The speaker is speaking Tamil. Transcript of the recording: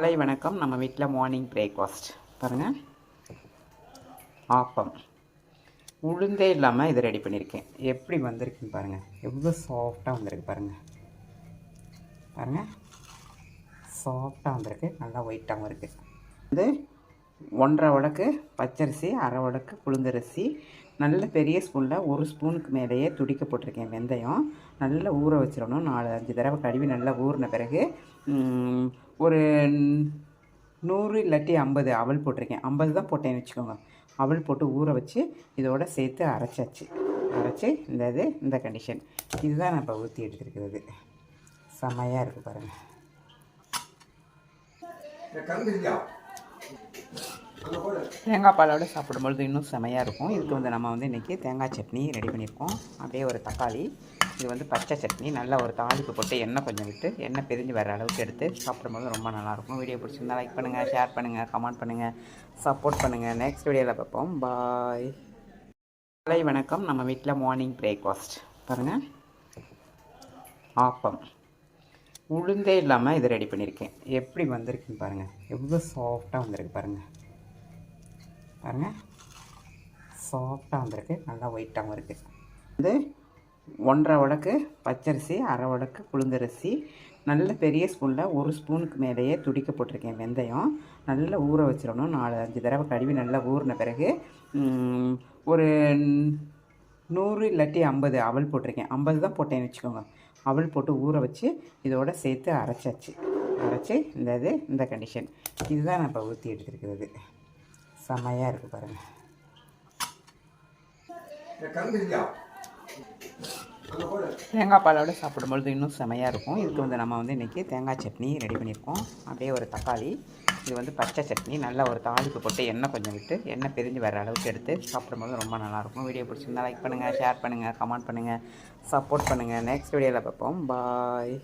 காலை வணக்கம். நம்ம வீட்டில் மார்னிங் பிரேக்ஃபாஸ்ட் பாருங்கள் ஆப்பம். உளுந்தே இல்லாமல் இதை ரெடி பண்ணியிருக்கேன் எப்படி வந்திருக்குன்னு பாருங்கள் எவ்வளோ சாஃப்டாக வந்திருக்கு பாருங்கள் பாருங்கள் சாஃப்டாக வந்திருக்கு. நல்லா ஒயிட்டாகவும் இருக்குது இது ஒன்றரை வடக்கு பச்சரிசி அரை வடக்கு உளுந்தரிசி நல்ல பெரிய ஸ்பூனில் ஒரு ஸ்பூனுக்கு மேலேயே துடிக்க போட்டிருக்கேன் வெந்தயம். நல்லா ஊற வச்சிடணும். நாலு அஞ்சு தடவை கழுவி நல்லா ஊறின பிறகு ஒரு நூறு இல்லாட்டி ஐம்பது அவல் போட்டிருக்கேன். ஐம்பது தான் போட்டேன்னு வச்சுக்கோங்க. அவல் போட்டு ஊற வச்சு இதோட சேர்த்து அரைச்சாச்சு. அரைச்சி இந்த இது இந்த கண்டிஷன் இதுதான் நான் இப்போ ஊற்றி எடுத்துருக்கிறது. செம்மையாக இருக்குது பாருங்கள் தேங்காய் பாலோட சாப்பிடும்பொழுது இன்னும் செமையாக இருக்கும். இதுக்கு வந்து நம்ம வந்து இன்றைக்கி தேங்காய் சட்னி ரெடி பண்ணியிருக்கோம். அப்படியே ஒரு தக்காளி இது வந்து பச்சை சட்னி. நல்லா ஒரு தாளிப்பு போட்டு எண்ணெய் கொஞ்சம் விட்டு எண்ணெய் பிரிஞ்சு வர அளவுக்கு எடுத்து சாப்பிடும்போது ரொம்ப நல்லாயிருக்கும். வீடியோ பிடிச்சிருந்தா லைக் பண்ணுங்கள் ஷேர் பண்ணுங்கள் கமெண்ட் பண்ணுங்கள் சப்போர்ட் பண்ணுங்கள் நெக்ஸ்ட் வீடியோவில் பார்ப்போம். பாய் காலை வணக்கம். நம்ம வீட்டில் மார்னிங் பிரேக்ஃபாஸ்ட் பாருங்கள் ஆப்பம். உளுந்தே இல்லாமல் இதை ரெடி பண்ணியிருக்கேன் எப்படி வந்திருக்குன்னு பாருங்கள் எவ்வளோ சாஃப்டாக வந்திருக்கு பாருங்கள் பாருங்கள் சாஃப்டாக வந்திருக்கு. நல்லா ஒயிட்டாகவும் இருக்குது இது ஒன்றரை வடக்கு பச்சரிசி அரை வடக்கு உளுந்தரிசி நல்ல பெரிய ஸ்பூனில் ஒரு ஸ்பூனுக்கு மேலேயே துடிக்க போட்டிருக்கேன் வெந்தயம். நல்லா ஊற வச்சிடணும். நாலு அஞ்சு தடவை கழுவி நல்லா ஊறின பிறகு ஒரு நூறு இல்லாட்டி ஐம்பது அவல் போட்டிருக்கேன். ஐம்பது தான் போட்டேன்னு வச்சுக்கோங்க. அவல் போட்டு ஊற வச்சு இதோட சேர்த்து அரைச்சாச்சு. அரைச்சி இந்த இது இந்த கண்டிஷன் இதுதான் நான் இப்போ ஊற்றி எடுத்துருக்கிறது. செம்மையாக இருக்குது பாருங்கள் தேங்காய் பாலோட சாப்பிடும்பொழுது இன்னும் செமையாக இருக்கும். இதுக்கு வந்து நம்ம வந்து இன்றைக்கி தேங்காய் சட்னி ரெடி பண்ணியிருக்கோம். அப்படியே ஒரு தக்காளி இது வந்து பச்சை சட்னி நல்லா ஒரு தாளிப்பு போட்டு எண்ணெய் கொஞ்சம் விட்டு எண்ணெய் பிரிஞ்சு வர அளவுக்கு எடுத்து சாப்பிடும்போது ரொம்ப நல்லாயிருக்கும் வீடியோ பிடிச்சிருந்தா லைக் பண்ணுங்கள் ஷேர் பண்ணுங்கள் கமெண்ட் பண்ணுங்கள் சப்போர்ட் பண்ணுங்கள் நெக்ஸ்ட் வீடியோவில் பார்ப்போம். பாய்